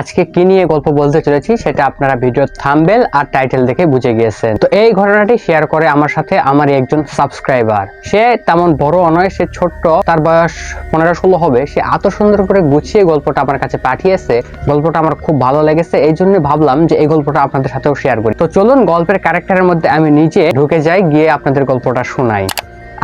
আজকে কি নিয়ে গল্প বলতে চলেছি সেটা আপনারা ভিডিও থাম্বেল আর টাইটেল দেখে বুঝে গিয়েছেন। তো এই ঘটনাটি শেয়ার করে আমার সাথে আমার একজন সাবস্ক্রাইবার সে তেমন বড় নয়, সে ছোট্ট, তার বয়স পনেরো ষোলো হবে। সে এত সুন্দর করে গুছিয়ে গল্পটা আমার কাছে পাঠিয়েছে। গল্পটা আমার খুব ভালো লেগেছে, এই জন্য ভাবলাম যে এই গল্পটা আপনাদের সাথেও শেয়ার করি। তো চলুন গল্পের ক্যারেক্টারের মধ্যে আমি নিজে ঢুকে যাই, গিয়ে আপনাদের গল্পটা শোনাই।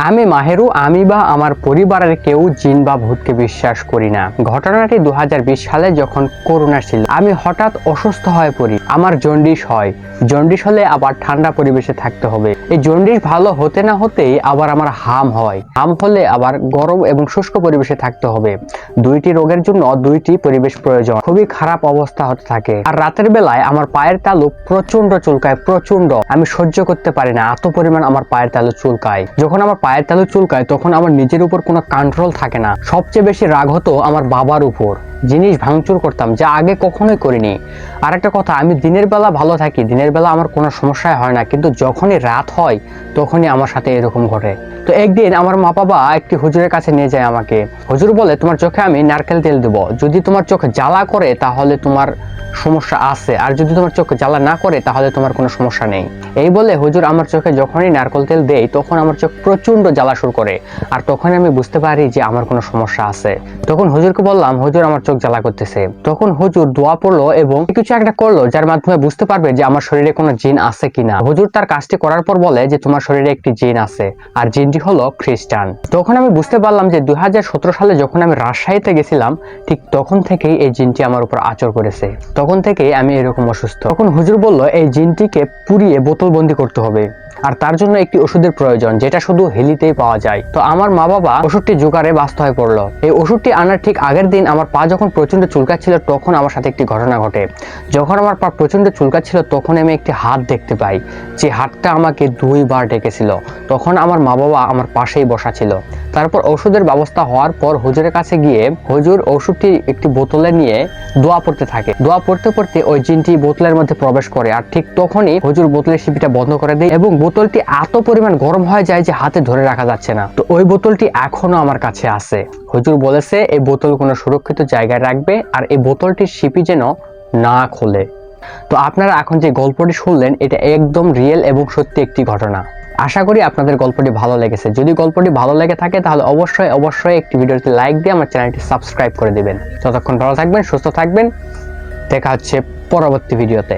আমি মাহেরু, আমি বা আমার পরিবারের কেউ জিন বা ভূতকে বিশ্বাস করি না। ঘটনাটি দু হাজার বিশ সালে যখন করোনা ছিল, আমি হঠাৎ অসুস্থ হয়ে পড়ি। আমার জন্ডিস হয়। জন্ডিস হলে আবার ঠান্ডা পরিবেশে থাকতে হবে। এই জন্ডিস ভালো হতে না হতেই আবার আমার হাম হয়। হাম হলে আবার গরম এবং শুষ্ক পরিবেশে থাকতে হবে। দুইটি রোগের জন্য দুইটি পরিবেশ প্রয়োজন। খুবই খারাপ অবস্থা হতে থাকে। আর রাতের বেলায় আমার পায়ের তালু প্রচণ্ড চুলকায় প্রচণ্ড আমি সহ্য করতে পারি না। এত পরিমাণ আমার পায়ের তালু চুলকায়। যখন আমার পায়ের তালু চুলকায়, তখন আমার নিজের উপর কোনো কন্ট্রোল থাকে না। সবচেয়ে বেশি রাগ হতো আমার বাবার উপর। জিনিস ভাঙচুর করতাম, যা আগে কখনোই করিনি। আর একটা কথা, আমি দিনের বেলা ভালো থাকি, দিনের বেলা আমার কোনো সমস্যাই হয় না, কিন্তু যখনই রাত হয়, তখনই আমার সাথে এরকম ঘটে। তো একদিন আমার মা বাবা একটি হুজুরের কাছে নিয়ে যায় আমাকে। হুজুর বলে, তোমার চোখে আমি নারকেল তেল দেবো। যদি তোমার চোখ জ্বালা করে, তাহলে তোমার সমস্যা আছে। আর যদি তোমার চোখ জ্বালা না করে, তাহলে তোমার কোনো সমস্যা নেই। এই বলে হুজুর আমার চোখে যখনই নারকেল তেল দেয়, তখন আমার চোখ প্রচণ্ড জ্বালা শুরু করে। আর তখন আমি বুঝতে পারি যে আমার কোনো সমস্যা আছে। তখন হুজুরকে বললাম, হুজুর, আমার চোখ জ্বালা করতেছে। তখন হুজুর দোয়া পড়ল এবং কিছু একটা করল, যার মাধ্যমে বুঝতে পারবে যে আমার শরীরে কোনো জিন আছে কিনা। হুজুর তার কাজটি করার পর বলে যে, তোমার শরীরে একটি জিন আছে, আর জিনটি হলো খ্রিস্টান। তখন আমি বুঝতে পারলাম যে, দুই সালে যখন আমি রাজশাহীতে গেছিলাম, ঠিক তখন থেকেই এই জিনটি আমার উপর আচর করেছে। তখন থেকেই আমি এরকম অসুস্থ। তখন হুজুর বলল, এই জিনটিকে পুড়িয়ে বোতলবন্দি করতে হবে, আর তার জন্য একটি ওষুধের প্রয়োজন, যেটা শুধু হেলিতেই পাওয়া যায়। তো আমার মা বাবা ওষুধটি জোগাড়ে ব্যস্ত হয়ে পড়ল। এই ওষুধটি আনার ঠিক আগের দিন আমার পা প্রচণ্ড চুলকাচ্ছিল, তখন আমার সাথে একটি ঘটনা ঘটে। যখন আমার পা প্রচণ্ড চুলকাচ্ছিল, তখন আমি একটি হাত দেখতে পাই। যে হাতটা আমাকে দুইবার ডেকেছিল। তখন আমার মা বাবা আমার পাশেই বসা ছিল। তারপর ওষুধের ব্যবস্থা হওয়ার পর হুজুরের কাছে গিয়ে হুজুর ওষুধটি একটি বোতলে নিয়ে দোয়া পড়তে থাকে। দোয়া পড়তে পড়তে ওই জিনটি বোতলের মধ্যে প্রবেশ করে আর ঠিক তখনই হুজুর বোতলের শিপিটা বন্ধ করে দেয় এবং বোতলটি এত পরিমাণ গরম হয়ে যায় যে হাতে ধরে রাখা যাচ্ছে না। তো ওই বোতলটি এখনও আমার কাছে আছে। হুজুর বলেছে, এই বোতল কোনো সুরক্ষিত জায়গায় রাখবে আর এই বোতলটির শিপি যেন না খোলে। তো আপনারা এখন যে গল্পটি শুনলেন, এটা একদম রিয়েল এবং সত্যি একটি ঘটনা। আশা করি আপনাদের গল্পটি ভালো লেগেছে। যদি গল্পটি ভালো লেগে থাকে, তাহলে অবশ্যই অবশ্যই একটি ভিডিওতে লাইক দিয়ে আমার চ্যানেলটি সাবস্ক্রাইব করে দিবেন। ততক্ষণ ভালো থাকবেন, সুস্থ থাকবেন। দেখা হচ্ছে পরবর্তী ভিডিওতে।